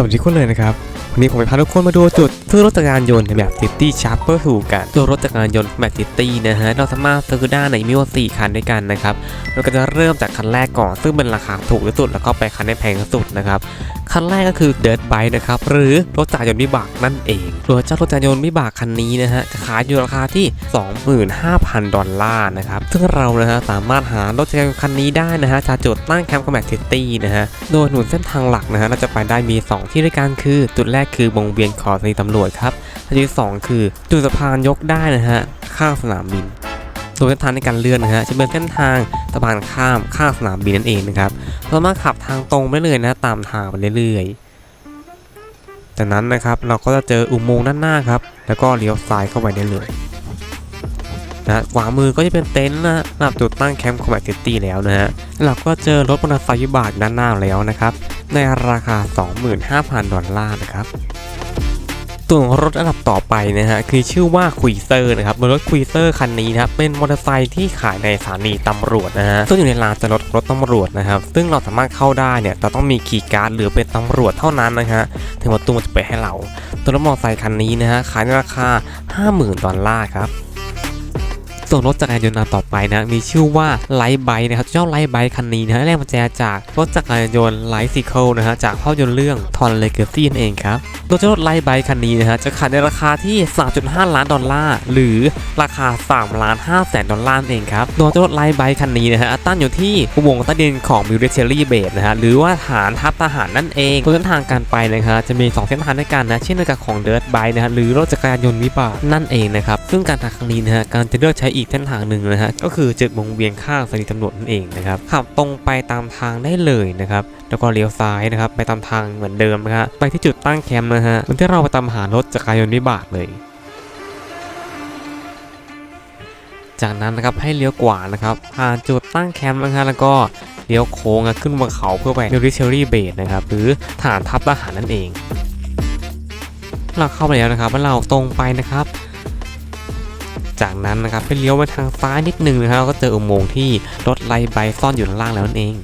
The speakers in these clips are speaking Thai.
สวัสดีทุกคนเลยนะครับ วันนี้ผมจะพาทุกคนมาดูจุดซื้อรถจักรยานยนต์ในแบบ City Sharper 2กันตัวรถจักรยานยนต์แบบ City นะฮะเราสามารถซื้อได้ในมีว่า4คันด้วยกันนะครับเราก็จะเริ่มจากคันแรกก่อน ซึ่งเป็นราคาถูกที่สุดแล้วก็ไปคันที่แพงที่สุดนะครับคันแรกก็คือ Dirt Bike นะครับหรือรถจักรยานยนต์วิบากนั่นเองโดยเจ้ารถจักรยานยนต์วิบากคันนี้นะฮะจะขายอยู่ราคาที่ 25,000 ดอลลาร์นะครับซึ่งเรานะฮะสามารถหารถจักรยานยนต์คันนี้ได้นะฮะจากจุดตั้งแคมป์คอมแบทซิตี้นะฮะโดยหนุนเส้นทางหลักนะฮะเราจะไปได้มี 2 ที่ด้วยกันคือจุดแรกคือวงเวียนขอสถานีตำรวจครับและจุดที่สองคือจุดสะพานยกได้นะฮะข้างสนามบินโดยเส้นทางในการเลื่อนนะฮะจะเป็นเส้นทางสะพานข้ามข้างสนามบินนั่นเองนะครับเรามาขับทางตรงไปเลยนะตามทางไปเรื่อยๆจากนั้นนะครับเราก็จะเจออุโมงค์ด้านหน้าครับแล้วก็เลี้ยวซ้ายเข้าไปได้เลย นะขวามือก็จะเป็นเต็นท์นะสำหรับจุดตั้งแคมป์คอมแบทซิตี้แล้วนะฮะเราก็เจอรถมอเตอร์ไซค์วิบากด้านหน้าแล้วนะครับ ในราคา 25,000 ดอลลาร์นะครับส่วรถอันดับต่อไปนะฮะคือชื่อว่าคุยเซอร์นะครับรถคุยเซอร์คันนี้นะครับเป็นมอเตอร์ไซค์ที่ขายในสถานีตำรวจนะฮะซึ่งอยู่ในลานจอดรถรถตำรวจนะครับซึ่งเราสามารถเข้าได้เนี่ยแต่ต้องมีคีย์การ์ดหรือเป็นตำรวจเท่านั้นนะฮะถึงประตูมันจะเปิดให้เรา ตัวรถมอเตอร์ไซค์คันนี้นะฮะขายในราคา 50,000 ดอลลาร์ครับ ส่วนรถจักรยานยนต์คันต่อไปนะมีชื่อว่าไลท์ไบค์นะครับเจ้าไลท์ไบค์คันนี้นะแรงบันดาลใจจากรถจักรยานยนต์ไลท์ซิเคิลนะฮะจากภาพยนตร์เรื่องทอนเลเกอร์ซี่นั่นเองครับโดยเจ้ารถไลท์ไบค์คันนี้นะฮะจะขายในราคาที่ 3.5 ล้านดอลลาร์หรือราคา3ล้าน5แสนดอลลาร์นั่นเองครับโดยเจ้ารถไลท์ไบค์คันนี้นะฮะตั้งอยู่ที่อุโมงค์ใต้ดินของมิวเรเชอรี่เบสนะฮะหรือว่าฐานทัพทหารนั่นเองโดยเส้นทางการไปนะฮะจะมีสองเส้นทางด้วยกันนะเช่นเดียวกับของเดิร์ทไบค์นะฮะหรือรถจักรยานยนต์วิบากนั่นเองนะครับซึ่งการทางครั้งนี้นะฮะการจะเลือกใช้อีกเส้นทางหนึ่งนะฮะก็คือจุดวงเวียนข้างสถานีตำรวจนั่นเองนะครับขับตรงไปตามทางได้เลยนะครับแล้วก็เลี้ยวซ้ายนะครับไปตามทางเหมือนเดิมนะฮะไปที่จุดตั้งแคมป์นะฮะเหมือนที่เราไปตามหารถจักรยานยนต์วิบากเลยจากนั้นนะครับให้เลี้ยวขวานะครับผ่านจุดตั้งแคมป์นะฮะแล้วก็เลี้ยวโค้งขึ้นบนเขาเพื่อไปมิลิเชอรี่เบสนะครับหรือฐานทัพทหารนั่นเองเราเข้าไปแล้วนะครับแล้วเราตรงไปนะครับ จากนั้นนะครับให้เลี้ยวไปทางซ้ายนิดนึงนะครับเราก็เจออุโมงค์ที่รถไล่ใบซ่อนอยู่ด้านล่างแล้วนั่นเอง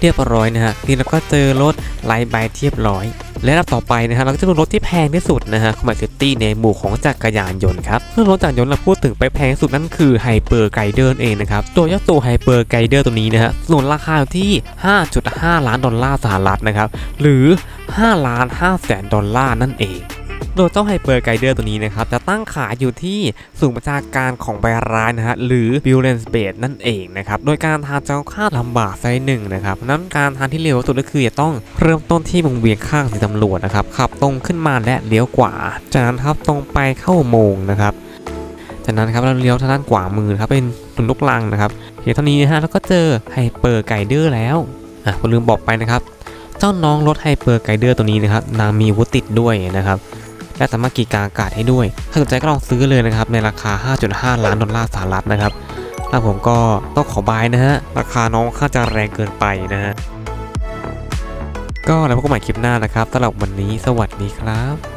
เรียบร้อยนะฮะนี่เราก็เจอรถไล่ใบเทียบร้อย และลำต่อไปนะฮะเราก็จะดูรถที่แพงที่สุดนะฮะคอมแบทซิตี้ในหมู่ของจักรยานยนต์ครับซึ่องรถจักรยานยนต์เราพูดถึงไปแพงที่สุดนั่นคือไฮเปอร์ไกเดอร์เองนะครับตัวยักษ์ตัวไฮเปอร์ไกเดอร์ตัวนี้นะฮะส่วนราคาอยู่ที่ 5.5 ล้านดอลลาร์สหรัฐนะครับหรือ5ล้าน5แสนดอลลาร์นั่นเอง โดยเจ้าไฮเปอร์ไกเดอร์ตัวนี้นะครับจะตั้งขายอยู่ที่ศูนย์ประชาการของแบรนด์ร้ายนะฮะหรือ b i l l a n c e Base นั่นเองนะครับโดยการทานจะค่าลำบากไซส์หนึ่งนะครับนั้นการทานที่เร็วสุดก็คือจะต้องเริ่มต้นที่วงเวียนข้างสีตำรวจนะครับขับตรงขึ้นมาและเลี้ยวขวาจากนั้นครับตรงไปเข้าโมงนะครับจากนั้นครับเราเลี้ยวทางด้านขวามือครับเป็นถนนลูกลังนะครับเพียงเท่านี้นะฮะแล้วก็เจอไฮเปอร์ไกเดอร์แล้วอะผมลืมบอกไปนะครับ เจ้าน้องรถไฮเปอร์ไกเดอร์ตัวนี้นะครับนางมีวุธติดด้วยนะครับ และสามารถกีกางอากาศให้ด้วย ถ้าสนใจก็ลองซื้อเลยนะครับ ในราคา 5.5 ล้านดอลลาร์สหรัฐนะครับแล้วผมก็ต้องขอบายนะฮะ ราคาน้องค่าจะแรงเกินไปนะฮะ ก็แล้วพบกันใหม่คลิปหน้านะครับสำหรับวันนี้สวัสดีครับ